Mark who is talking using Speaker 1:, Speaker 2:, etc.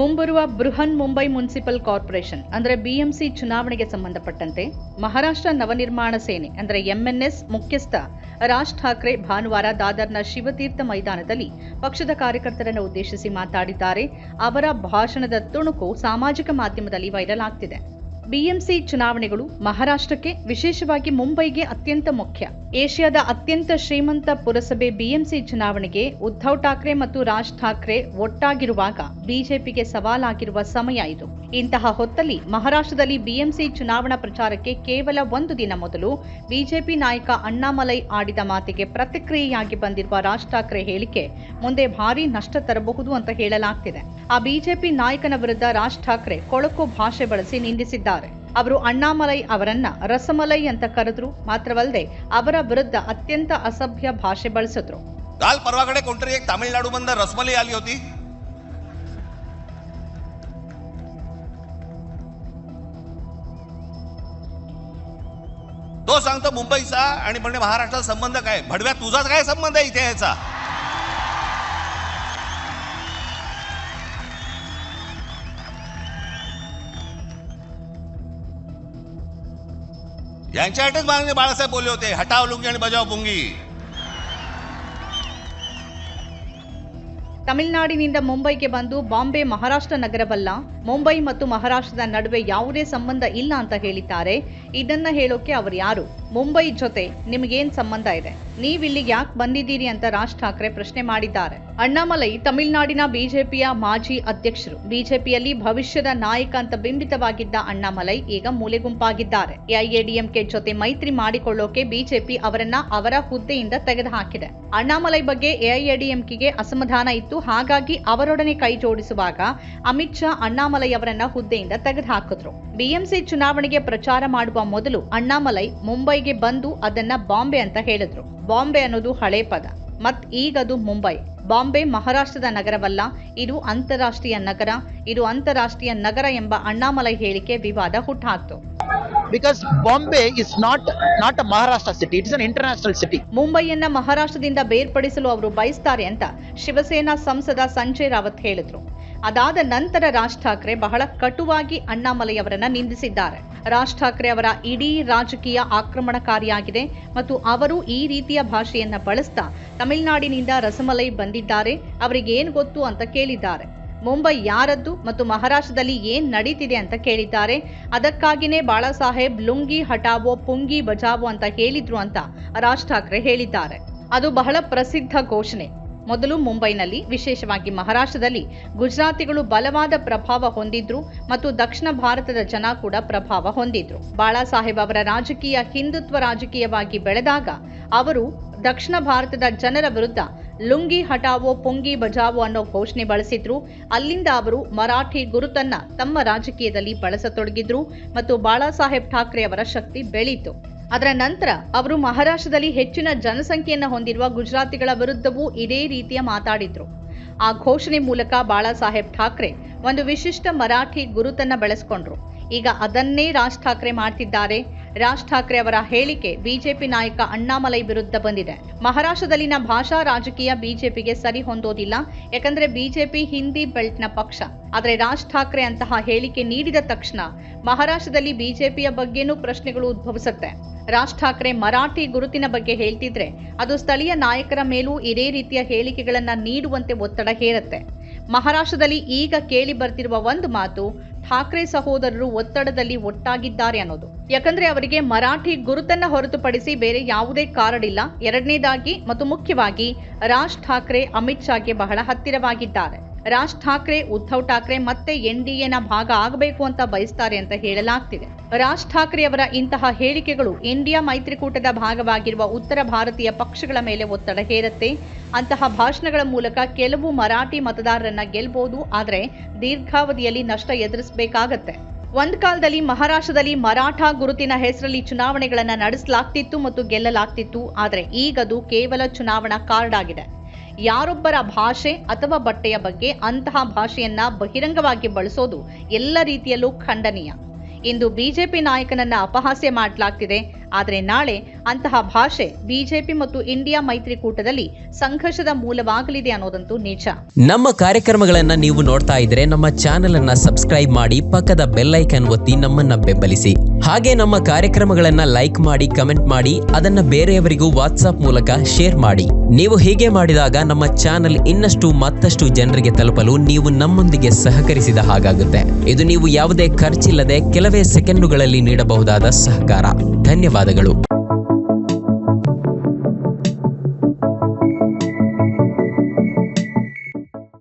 Speaker 1: ಮುಂಬರುವ Brihan Mumbai municipal corporation, ಅಂದರೆ BMC ಚುನಾವಣೆಗೆ ಸಂಬಂಧಪಟ್ಟಂತೆ ಮಹಾರಾಷ್ಟ್ರ ನವನಿರ್ಮಾಣ ಸೇನೆ, ಅಂದರೆ ಎಂಎನ್ಎಸ್ ಮುಖ್ಯಸ್ಥ ರಾಜ್ ಠಾಕ್ರೆ ಭಾನುವಾರ ದಾದರ್ನ ಶಿವತೀರ್ಥ ಮೈದಾನದಲ್ಲಿ ಪಕ್ಷದ ಕಾರ್ಯಕರ್ತರನ್ನು ಉದ್ದೇಶಿಸಿ ಮಾತಾಡಿದ್ದಾರೆ. ಅವರ ಭಾಷಣದ ತುಣುಕು ಸಾಮಾಜಿಕ ಮಾಧ್ಯಮದಲ್ಲಿ ವೈರಲ್ ಆಗ್ತಿದೆ. ಬಿಎಂಸಿ ಚುನಾವಣೆಗಳು ಮಹಾರಾಷ್ಟ್ರಕ್ಕೆ ವಿಶೇಷವಾಗಿ ಮುಂಬೈಗೆ ಅತ್ಯಂತ ಮುಖ್ಯ. ಏಷ್ಯಾದ ಅತ್ಯಂತ ಶ್ರೀಮಂತ ಪುರಸಭೆ ಬಿಎಂಸಿ ಚುನಾವಣೆಗೆ ಉದ್ಧವ್ ಠಾಕ್ರೆ ಮತ್ತು ರಾಜ್ ಠಾಕ್ರೆ ಒಟ್ಟಾಗಿರುವಾಗ ಬಿಜೆಪಿಗೆ ಸವಾಲಾಗಿರುವ ಸಮಯ ಇದು. ಇಂತಹ ಹೊತ್ತಲ್ಲಿ ಮಹಾರಾಷ್ಟ್ರದಲ್ಲಿ ಬಿಎಂಸಿ ಚುನಾವಣಾ ಪ್ರಚಾರಕ್ಕೆ ಕೇವಲ ಒಂದು ದಿನ ಮೊದಲು ಬಿಜೆಪಿ ನಾಯಕ ಅಣ್ಣಾಮಲೈ ಆಡಿದ ಮಾತಿಗೆ ಪ್ರತಿಕ್ರಿಯೆಯಾಗಿ ಬಂದಿರುವ ರಾಜ್ ಠಾಕ್ರೆ ಹೇಳಿಕೆ ಮುಂದೆ ಭಾರೀ ನಷ್ಟ ತರಬಹುದು ಅಂತ ಹೇಳಲಾಗ್ತಿದೆ. ಆ ಬಿಜೆಪಿ ನಾಯಕನ ವಿರುದ್ಧ ರಾಜ್ ಠಾಕ್ರೆ ಕೊಳಕು ಭಾಷೆ ಬಳಸಿ ನಿಂದಿಸಿದ್ದಾರೆ. ಅವರು ಅಣ್ಣಾಮಲೈ ಅವರನ್ನ ರಸಮಲೈ ಅಂತ ಕರೆದ್ರು ಮಾತ್ರವಲ್ಲದೆ ಅವರ ವಿರುದ್ಧ ಅತ್ಯಂತ ಅಸಭ್ಯ ಭಾಷೆ ಬಳಸಿದ್ರು
Speaker 2: काल परवाकडे कोणतरी एक तामिळनाडू मधनं रसमलाई आली होती तो सांगतो मुंबईचा आणि म्हणजे महाराष्ट्राचा संबंध काय भडव्या तुझाच काय संबंध आहे इथे याचा यांच्यासाठीच माननीय बाळासाहेब बोलले होते हटाव लुंगी आणि बजाव पुंगी
Speaker 1: ತಮಿಳುನಾಡಿನಿಂದ ಮುಂಬೈಗೆ ಬಂದು ಬಾಂಬೆ ಮಹಾರಾಷ್ಟ್ರ ನಗರವಲ್ಲ ಮುಂಬೈ ಮತ್ತು ಮಹಾರಾಷ್ಟ್ರದ ನಡುವೆ ಯಾವುದೇ ಸಂಬಂಧ ಇಲ್ಲ ಅಂತ ಹೇಳಿದ್ದಾರೆ ಇದನ್ನ ಹೇಳೋಕೆ ಅವರು ಯಾರು ಮುಂಬೈ ಜೊತೆ ನಿಮಗೇನ್ ಸಂಬಂಧ ಇದೆ? ನೀವಿಲ್ಲಿ ಯಾಕೆ ಬಂದಿದ್ದೀರಿ ಅಂತ ರಾಜ್ ಠಾಕ್ರೆ ಪ್ರಶ್ನೆ ಮಾಡಿದ್ದಾರೆ. ಅಣ್ಣಾಮಲೈ ತಮಿಳುನಾಡಿನ ಬಿಜೆಪಿಯ ಮಾಜಿ ಅಧ್ಯಕ್ಷರು. ಬಿಜೆಪಿಯಲ್ಲಿ ಭವಿಷ್ಯದ ನಾಯಕ ಅಂತ ಬಿಂಬಿತವಾಗಿದ್ದ ಅಣ್ಣಾಮಲೈ ಈಗ ಮೂಲೆಗುಂಪಾಗಿದ್ದಾರೆ. ಎಐಎಡಿಎಂಕೆ ಜೊತೆ ಮೈತ್ರಿ ಮಾಡಿಕೊಳ್ಳೋಕೆ ಬಿಜೆಪಿ ಅವರನ್ನ ಅವರ ಹುದ್ದೆಯಿಂದ ತೆಗೆದುಹಾಕಿದೆ. ಅಣ್ಣಾಮಲೈ ಬಗ್ಗೆ ಎಐಎಡಿಎಂಕೆಗೆ ಅಸಮಾಧಾನ ಇತ್ತು. ಹಾಗಾಗಿ ಅವರೊಡನೆ ಕೈ ಜೋಡಿಸುವಾಗ ಅಮಿತ್ ಶಾ ಅಣ್ಣಾಮಲೈ ಅವರನ್ನ ಹುದ್ದೆಯಿಂದ ತೆಗೆದುಹಾಕಿದ್ರು. ಬಿಎಂಸಿ ಚುನಾವಣೆಗೆ ಪ್ರಚಾರ ಮಾಡುವ ಮೊದಲು ಅಣ್ಣಾಮಲೈ ಮುಂಬೈಗೆ ಬಂದು ಅದನ್ನ ಬಾಂಬೆ ಅಂತ ಹೇಳಿದ್ರು. ಬಾಂಬೆ ಅನ್ನೋದು ಹಳೆ ಪದ. ಮತ್ ಈಗದು ಮುಂಬೈ. ಬಾಂಬೆ ಮಹಾರಾಷ್ಟ್ರದ ನಗರವಲ್ಲ, ಇದು ಅಂತಾರಾಷ್ಟ್ರೀಯ ನಗರ. ಇದು ಅಂತಾರಾಷ್ಟ್ರೀಯ ನಗರ ಎಂಬ ಅಣ್ಣಾಮಲೈ ಹೇಳಿಕೆ ವಿವಾದ ಹುಟ್ಟಾಕ್ತು
Speaker 3: because Bombay is not not a Maharashtra city is an international city.
Speaker 1: ಮುಂಬೈಯನ್ನ ಮಹಾರಾಷ್ಟ್ರದಿಂದ ಬೇರ್ಪಡಿಸಲು ಅವರು ಬಯಸ್ತಾರೆ ಅಂತ ಶಿವಸೇನಾ ಸಂಸದ ಸಂಜಯ್ ರಾವತ್ ಹೇಳಿದ್ರು. ಅದಾದ ನಂತರ ರಾಜ್ ಠಾಕ್ರೆ ಬಹಳ ಕಟುವಾಗಿ ಅಣ್ಣಾಮಲೈ ಅವರನ್ನ ನಿಂದಿಸಿದ್ದಾರೆ. ರಾಜ್ ಠಾಕ್ರೆ ಅವರ ಇಡೀ ರಾಜಕೀಯ ಆಕ್ರಮಣಕಾರಿಯಾಗಿದೆ ಮತ್ತು ಅವರು ಈ ರೀತಿಯ ಭಾಷೆಯನ್ನ ಬಳಸ್ತಾ ತಮಿಳುನಾಡಿನಿಂದ ರಸಮಲೈ ಬಂದಿದ್ದಾರೆ. ಅವರಿಗೆ ಏನ್ ಗೊತ್ತು ಅಂತ ಕೇಳಿದ್ದಾರೆ. ಮುಂಬೈ ಯಾರದ್ದು ಮತ್ತು ಮಹಾರಾಷ್ಟ್ರದಲ್ಲಿ ಏನ್ ನಡೀತಿದೆ ಅಂತ ಕೇಳಿದ್ದಾರೆ. ಅದಕ್ಕಾಗಿನೇ ಬಾಳಾಸಾಹೇಬ್ ಲುಂಗಿ ಹಟಾವೋ ಪುಂಗಿ ಬಜಾವೋ ಅಂತ ಹೇಳಿದ್ರು ಅಂತ ರಾಜ್ ಠಾಕ್ರೆ ಹೇಳಿದ್ದಾರೆ. ಅದು ಬಹಳ ಪ್ರಸಿದ್ಧ ಘೋಷಣೆ. ಮೊದಲು ಮುಂಬೈನಲ್ಲಿ, ವಿಶೇಷವಾಗಿ ಮಹಾರಾಷ್ಟ್ರದಲ್ಲಿ ಗುಜರಾತಿಗಳು ಬಲವಾದ ಪ್ರಭಾವ ಹೊಂದಿದ್ರು ಮತ್ತು ದಕ್ಷಿಣ ಭಾರತದ ಜನ ಕೂಡ ಪ್ರಭಾವ ಹೊಂದಿದ್ರು. ಬಾಳಾ ಸಾಹೇಬ್ ಅವರ ರಾಜಕೀಯ ಹಿಂದುತ್ವ ರಾಜಕೀಯವಾಗಿ ಬೆಳೆದಾಗ ಅವರು ದಕ್ಷಿಣ ಭಾರತದ ಜನರ ವಿರುದ್ಧ ಲುಂಗಿ ಹಟಾವೋ ಪೊಂಗಿ ಬಜಾವೋ ಅನ್ನೋ ಘೋಷಣೆ ಬಳಸಿದ್ರು. ಅಲ್ಲಿಂದ ಅವರು ಮರಾಠಿ ಗುರುತನ್ನ ತಮ್ಮ ರಾಜಕೀಯದಲ್ಲಿ ಬಳಸತೊಡಗಿದ್ರು ಮತ್ತು ಬಾಳಾ ಸಾಹೇಬ್ ಠಾಕ್ರೆ ಅವರ ಶಕ್ತಿ ಬೆಳೀತು. ಅದರ ನಂತರ ಅವರು ಮಹಾರಾಷ್ಟ್ರದಲ್ಲಿ ಹೆಚ್ಚಿನ ಜನಸಂಖ್ಯೆಯನ್ನು ಹೊಂದಿರುವ ಗುಜರಾತಿಗಳ ವಿರುದ್ಧವೂ ಇದೇ ರೀತಿಯ ಮಾತಾಡಿದ್ರು. ಆ ಘೋಷಣೆ ಮೂಲಕ ಬಾಳಾ ಸಾಹೇಬ್ ಠಾಕ್ರೆ ಒಂದು ವಿಶಿಷ್ಟ ಮರಾಠಿ ಗುರುತನ್ನ ಬೆಳೆಸ್ಕೊಂಡ್ರು. ಈಗ ಅದನ್ನೇ ರಾಜ್ ಠಾಕ್ರೆ ಮಾಡ್ತಿದ್ದಾರೆ. ರಾಜ್ ಠಾಕ್ರೆ ಅವರ ಹೇಳಿಕೆ ಬಿಜೆಪಿ ನಾಯಕ ಅಣ್ಣಾಮಲೈ ವಿರುದ್ಧ ಬಂದಿದೆ. ಮಹಾರಾಷ್ಟ್ರದಲ್ಲಿನ ಭಾಷಾ ರಾಜಕೀಯ ಬಿಜೆಪಿಗೆ ಸರಿ ಹೊಂದೋದಿಲ್ಲ, ಯಾಕಂದ್ರೆ ಬಿಜೆಪಿ ಹಿಂದಿ ಬೆಲ್ಟ್ನ ಪಕ್ಷ. ಆದರೆ ರಾಜ್ ಠಾಕ್ರೆ ಅಂತಹ ಹೇಳಿಕೆ ನೀಡಿದ ತಕ್ಷಣ ಮಹಾರಾಷ್ಟ್ರದಲ್ಲಿ ಬಿಜೆಪಿಯ ಬಗ್ಗೆನೂ ಪ್ರಶ್ನೆಗಳು ಉದ್ಭವಿಸುತ್ತೆ. ರಾಜ್ ಠಾಕ್ರೆ ಮರಾಠಿ ಗುರುತಿನ ಬಗ್ಗೆ ಹೇಳ್ತಿದ್ರೆ, ಅದು ಸ್ಥಳೀಯ ನಾಯಕರ ಮೇಲೂ ಇದೇ ರೀತಿಯ ಹೇಳಿಕೆಗಳನ್ನ ನೀಡುವಂತೆ ಒತ್ತಡ ಹೇರುತ್ತೆ. ಮಹಾರಾಷ್ಟ್ರದಲ್ಲಿ ಈಗ ಕೇಳಿ ಬರ್ತಿರುವ ಒಂದು ಮಾತು, ಠಾಕ್ರೆ ಸಹೋದರರು ಒತ್ತಡದಲ್ಲಿ ಒಟ್ಟಾಗಿದ್ದಾರೆ ಅನ್ನೋದು. ಯಾಕಂದ್ರೆ ಅವರಿಗೆ ಮರಾಠಿ ಗುರುತನ್ನ ಹೊರತುಪಡಿಸಿ ಬೇರೆ ಯಾವುದೇ ಕಾರಣಿಲ್ಲ. ಎರಡನೇದಾಗಿ ಮತ್ತು ಮುಖ್ಯವಾಗಿ, ರಾಜ್ ಠಾಕ್ರೆ ಅಮಿತ್ ಶಾಗೆ ಬಹಳ ಹತ್ತಿರವಾಗಿದ್ದಾರೆ. ರಾಜ್ ಠಾಕ್ರೆ, ಉದ್ಧವ್ ಠಾಕ್ರೆ ಮತ್ತೆ ಎನ್ ಡಿ ಎನ ಭಾಗ ಆಗಬೇಕು ಅಂತ ಬಯಸ್ತಾರೆ ಅಂತ ಹೇಳಲಾಗ್ತಿದೆ. ರಾಜ್ ಠಾಕ್ರೆಯವರ ಇಂತಹ ಹೇಳಿಕೆಗಳು ಇಂಡಿಯಾ ಮೈತ್ರಿಕೂಟದ ಭಾಗವಾಗಿರುವ ಉತ್ತರ ಭಾರತೀಯ ಪಕ್ಷಗಳ ಮೇಲೆ ಒತ್ತಡ ಹೇರತ್ತೆ. ಅಂತಹ ಭಾಷಣಗಳ ಮೂಲಕ ಕೆಲವು ಮರಾಠಿ ಮತದಾರರನ್ನ ಗೆಲ್ಬಹುದು ಆದರೆ ದೀರ್ಘಾವಧಿಯಲ್ಲಿ ನಷ್ಟ ಎದುರಿಸಬೇಕಾಗತ್ತೆ. ಒಂದು ಕಾಲದಲ್ಲಿ ಮಹಾರಾಷ್ಟ್ರದಲ್ಲಿ ಮರಾಠ ಗುರುತಿನ ಹೆಸರಲ್ಲಿ ಚುನಾವಣೆಗಳನ್ನು ನಡೆಸಲಾಗ್ತಿತ್ತು ಮತ್ತು ಗೆಲ್ಲಲಾಗ್ತಿತ್ತು, ಆದರೆ ಈಗದು ಕೇವಲ ಚುನಾವಣಾ ಕಾರ್ಡ್ ಆಗಿದೆ. ಯಾರೊಬ್ಬರ ಭಾಷೆ ಅಥವಾ ಬಟ್ಟೆಯ ಬಗ್ಗೆ ಅಂತಹ ಭಾಷೆಯನ್ನ ಬಹಿರಂಗವಾಗಿ ಬಳಸೋದು ಎಲ್ಲ ರೀತಿಯಲ್ಲೂ ಖಂಡನೀಯ. ಇಂದು ಬಿಜೆಪಿ ನಾಯಕನನ್ನ ಅಪಹಾಸ್ಯ ಮಾಡಲಾಗ್ತಿದೆ. ಆದರೆ ನಾಳೆ ಅಂತಹ ಭಾಷೆ ಬಿಜೆಪಿ ಮತ್ತು ಇಂಡಿಯಾ ಮೈತ್ರಿಕೂಟದಲ್ಲಿ ಸಂಘರ್ಷದ ಮೂಲವಾಗಲಿದೆ ಅನ್ನೋದಂತೂ ನಿಜ
Speaker 4: ನಮ್ಮ ಕಾರ್ಯಕ್ರಮಗಳನ್ನ ನೀವು ನೋಡ್ತಾ ಇದ್ರೆ ನಮ್ಮ ಚಾನೆಲ್ ಅನ್ನ ಸಬ್ಸ್ಕ್ರೈಬ್ ಮಾಡಿ ಪಕ್ಕದ ಬೆಲ್ಲೈಕನ್ ಒತ್ತಿ ನಮ್ಮನ್ನ ಬೆಂಬಲಿಸಿ. ಹಾಗೆ ನಮ್ಮ ಕಾರ್ಯಕ್ರಮಗಳನ್ನ ಲೈಕ್ ಮಾಡಿ, ಕಮೆಂಟ್ ಮಾಡಿ, ಅದನ್ನ ಬೇರೆಯವರಿಗೂ ವಾಟ್ಸ್ಆಪ್ ಮೂಲಕ ಶೇರ್ ಮಾಡಿ. ನೀವು ಹೀಗೆ ಮಾಡಿದಾಗ ನಮ್ಮ ಚಾನೆಲ್ ಇನ್ನಷ್ಟು ಮತ್ತಷ್ಟು ಜನರಿಗೆ ತಲುಪಲು ನೀವು ನಮ್ಮೊಂದಿಗೆ ಸಹಕರಿಸಿದ ಹಾಗಾಗುತ್ತೆ. ಇದು ನೀವು ಯಾವುದೇ ಖರ್ಚಿಲ್ಲದೆ ಕೆಲವೇ ಸೆಕೆಂಡುಗಳಲ್ಲಿ ನೀಡಬಹುದಾದ ಸಹಕಾರ. ಧನ್ಯವಾದಗಳು.